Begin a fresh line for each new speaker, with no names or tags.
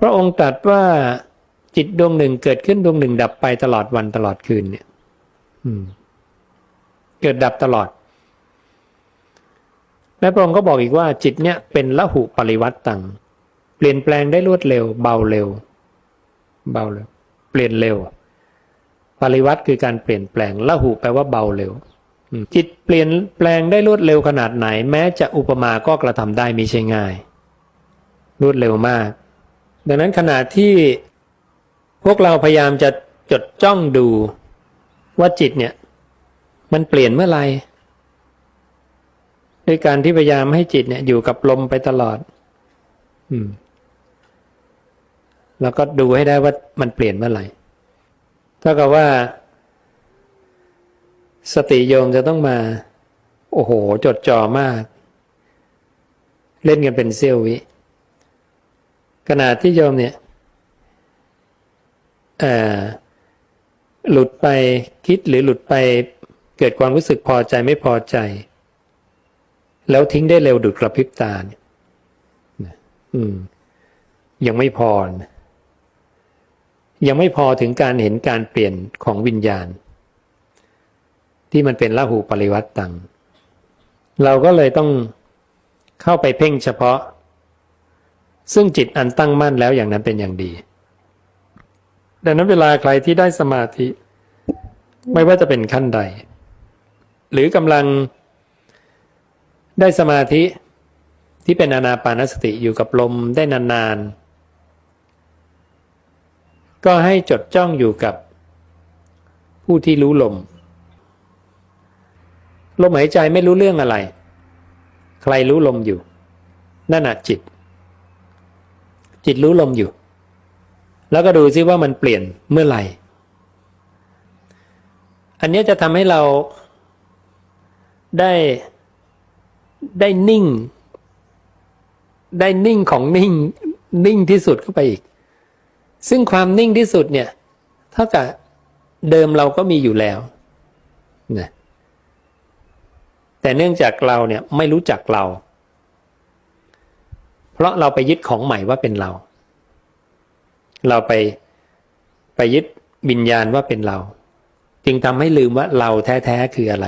พระองค์ตรัสว่าจิตดวงหนึ่งเกิดขึ้นดวงหนึ่งดับไปตลอดวันตลอดคืนเนี่ยเกิดดับตลอด และพระองค์ก็บอกอีกว่า จิตเนี่ยเป็นละหุปริวัตตังเปลี่ยนแปลงได้รวดเร็ว เบาเร็ว เบาเร็ว เปลี่ยนเร็ว ปริวัติคือการเปลี่ยนแปลงละหุแปลว่าเบาเร็วจิตเปลี่ยนแปลงได้รวดเร็วขนาดไหน แม้จะอุปมาก็กระทำได้มิใช่ง่าย รวดเร็วมาก ดังนั้นขณะที่พวกเราพยายามจะจดจ้องดูว่าจิตเนี่ย มันเปลี่ยนเมื่อไหร่ด้วยการที่พยายามให้จิตเนี่ยอยู่กับลมไปตลอด อืม แล้วก็ดูให้ได้ว่ามันเปลี่ยนเมื่อไหร่เท่ากับว่า สติโยมจะต้องมา โอ้โห จดจ่อมาก เล่นกันเป็นเสี้ยววิ ขณะที่โยมเนี่ยหลุดไปคิดหรือหลุดไปเกิดความรู้สึกพอใจไม่พอใจ แล้วทิ้งได้เร็วดุดกระพริบตาเนี่ยอืม ยังไม่พอ ยังไม่พอถึงการเห็นการเปลี่ยนของวิญญาณ ที่มันเป็นละหูปริวัตตัง เราก็เลยต้องเข้าไปเพ่งเฉพาะ ซึ่งจิตอันตั้งมั่นแล้วอย่างนั้นเป็นอย่างดี ดังนั้นเวลาใครที่ได้สมาธิ ไม่ว่าจะเป็นขั้นใด หรือกำลังได้สมาธิที่เป็นอนาปานสติอยู่กับลมได้นานๆ ก็ให้จดจ้องอยู่กับผู้ที่รู้ลม ลมหายใจไม่รู้เรื่องอะไร ใครรู้ลมอยู่ นั่นน่ะจิต จิตรู้ลมอยู่ แล้วก็ดูซิว่ามันเปลี่ยนเมื่อไหร่ อันนี้จะทำให้เราได้ได้นิ่ง ได้นิ่งของนิ่งนิ่งที่สุดเข้าไปอีก ซึ่งความนิ่งที่สุดเนี่ย เท่ากับเดิมเราก็มีอยู่แล้วนะแต่เนื่องจากเราเนี่ยไม่รู้จักเรา เพราะเราไปยึดของใหม่ว่าเป็นเรา เราไปไปยึดวิญญาณว่าเป็นเรา จึงทำให้ลืมว่าเราแท้ๆคืออะไร